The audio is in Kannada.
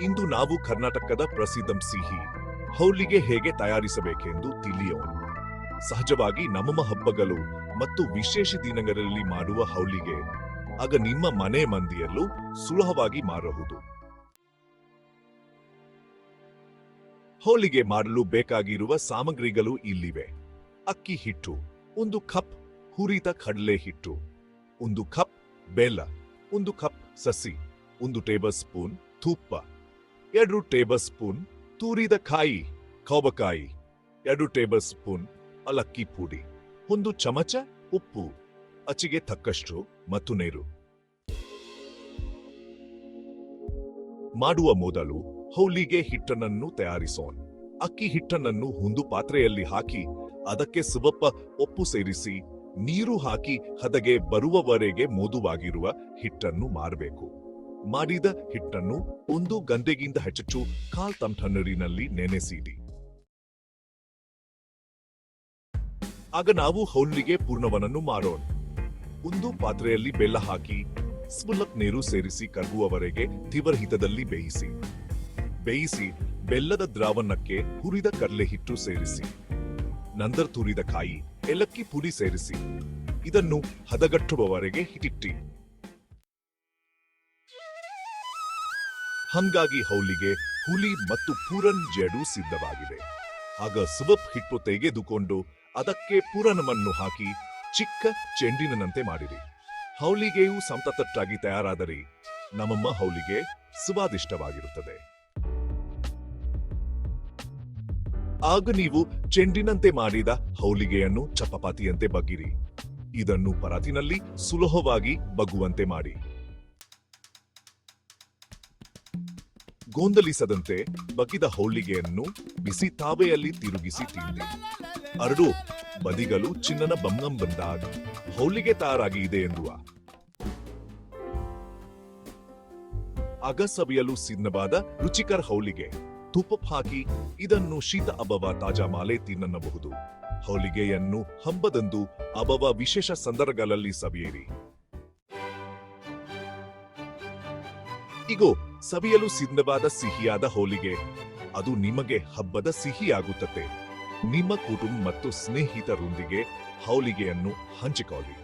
ಇಂದು ನಾವು ಕರ್ನಾಟಕದ ಪ್ರಸಿದ್ಧ ಸಿಹಿ. ಹೌಲಿಗೆ ಹೇಗೆ ತಯಾರಿಸಬೇಕೆಂದು ತಿಳಿಯೋಣ. ಸಹಜವಾಗಿ ನಮ್ಮ ಹಬ್ಬಗಳು ಮತ್ತು ವಿಶೇಷ ದಿನಗಳಲ್ಲಿ ಮಾಡುವ ಹೌಲಿಗೆ, ಆಗ ನಿಮ್ಮ ಮನೆ ಮಂದಿಯಲ್ಲೂ ಸುಲಭವಾಗಿ ಮಾರಬಹುದು ಹೋಳಿಗೆ ಮಾಡಲು ಬೇಕಾಗಿರುವ ಸಾಮಗ್ರಿಗಳು ಇಲ್ಲಿವೆ. ಅಕ್ಕಿ ಹಿಟ್ಟು, ಒಂದು ಕಪ್ ಹುರಿದ ಕಡಲೆ ಹಿಟ್ಟು, ಒಂದು ಕಪ್ ಬೆಲ್ಲ, ಒಂದು ಕಪ್ ಸಸಿ, ಒಂದು ಟೇಬಲ್ ಸ್ಪೂನ್ ತುಪ್ಪ. ಎರಡು ಟೇಬಲ್ ಸ್ಪೂನ್ ತೂರಿದ ಕಾಯಿ, ಕೌಬಕಾಯಿ, ಎರಡು ಟೇಬಲ್ ಸ್ಪೂನ್ ಅಲಕ್ಕಿ ಪುಡಿ, ಒಂದು ಚಮಚ ಉಪ್ಪು, ಅಚ್ಚಿಗೆ ತಕ್ಕಷ್ಟು ಮತ್ತು ನೀರು. ಮಾಡುವ ಮೊದಲು ಹೌಲಿಗೆ ಹಿಟ್ಟನನ್ನು ತಯಾರಿಸೋಣ. ಅಕ್ಕಿ ಹಿಟ್ಟನನ್ನು ಒಂದು ಪಾತ್ರೆಯಲ್ಲಿ ಹಾಕಿ ಅದಕ್ಕೆ ಸುಬಪ್ಪ ಉಪ್ಪು ಸೇರಿಸಿ, ನೀರು ಹಾಕಿ ಹದಗೆ ಬರುವವರೆಗೆ ಮೋದುವಾಗಿರುವ ಹಿಟ್ಟನ್ನು ಮಾರಬೇಕು. ಮಾಡಿದ ಹಿಟ್ಟನ್ನು ಒಂದು ಗಂಟೆಗಿಂತ ಹೆಚ್ಚು ಕಾಲ್ ತಂಠನರಿನಲ್ಲಿ ನೆನೆಸಿಡಿ. ಆಗ ನಾವು ಹೌಲಿಗೆ ಪೂರ್ಣವನನ್ನು ಮಾಡೋಣ ಒಂದು ಪಾತ್ರೆಯಲ್ಲಿ ಬೆಲ್ಲ ಹಾಕಿ ಸ್ಫುಲಕ್ ನೀರು ಸೇರಿಸಿ ಕರಗುವವರೆಗೆ ತೀವ್ರ ಹಿತದಲ್ಲಿ ಬೇಯಿಸಿ. ಬೇಯಿಸಿ ಬೆಲ್ಲದ ದ್ರಾವಣಕ್ಕೆ ಹುರಿದ ಕಡಲೆ ಹಿಟ್ಟು ಸೇರಿಸಿ. ನಂತರ ತುರಿದ ಕಾಯಿ, ಏಲಕ್ಕಿ ಪುಡಿ ಸೇರಿಸಿ. ಇದನ್ನು ಹದಗಟ್ಟುವವರೆಗೆ ಹಿಟ್ಟಿಟ್ಟಿ. ಹಂಗಾಗಿ ಹೌಲಿಗೆ ಹುಲಿ ಮತ್ತು ಪೂರನ್ ಜೇಡು ಸಿದ್ಧವಾಗಿದೆ ಆಗ ಸುಬಪ್ ಹಿಟ್ಟು ತೆಗೆದುಕೊಂಡು ಅದಕ್ಕೆ ಪೂರನವನ್ನು ಹಾಕಿ ಚಿಕ್ಕ ಚೆಂಡಿನಂತೆ ಮಾಡಿರಿ. ಹೌಲಿಗೆಯೂ ಸಂತತಟ್ಟಾಗಿ ತಯಾರಾದರೆ ನಮ್ಮಮ್ಮ ಹೌಲಿಗೆ ಸ್ವಾದಿಷ್ಟವಾಗಿರುತ್ತದೆ. ಆಗ ನೀವು ಚೆಂಡಿನಂತೆ ಮಾಡಿದ ಹೌಲಿಗೆಯನ್ನು ಚಪಾತಿಯಂತೆ ಬಗ್ಗಿರಿ. ಇದನ್ನು ಪರಾತಿನಲ್ಲಿ ಸುಲಭವಾಗಿ ಬಗ್ಗುವಂತೆ ಮಾಡಿ. ಗೊಂದಲಿಸದಂತೆ ಬಗಿದ ಹೌಳಿಗೆಯನ್ನು ಬಿಸಿ ತಾವೆಯಲ್ಲಿ ತಿರುಗಿಸಿ ತಿಂದಿ ಅರಡು ಬದಿಗಳು ಚಿನ್ನನ ಬಂಗಂ ಬಂದಾಗ ಹೌಳಿಗೆ ತಯಾರಾಗಿ ಇದೆ ಎನ್ನುವ ಅಗಸವಿಯಲು ಸಿದ್ಧವಾದ ರುಚಿಕರ ಹೌಳಿಗೆ ತುಪ್ಪ ಹಾಕಿ ಇದನ್ನು ಶೀತ ಅಬವ ತಾಜಾ ಮಾಲೆ ತಿನ್ನಬಹುದು ಹೌಳಿಗೆಯನ್ನು ಹಬ್ಬದಂದು ಅಬವ ವಿಶೇಷ ಸಂದರ್ಭಗಳಲ್ಲಿ ಸವಿಯಿರಿ. ಇಗೋ ಸವಿಯಲು ಸಿದ್ಧವಾದ ಸಿಹಿಯಾದ ಹೋಳಿಗೆ ಅದು ನಿಮಗೆ ಹಬ್ಬದ ಸಿಹಿಯಾಗುತ್ತದೆ. ನಿಮ್ಮ ಕುಟುಂಬ ಮತ್ತು ಸ್ನೇಹಿತರೊಂದಿಗೆ ಹೌಳಿಗೆಯನ್ನು ಹಂಚಿಕೊಳ್ಳಿ.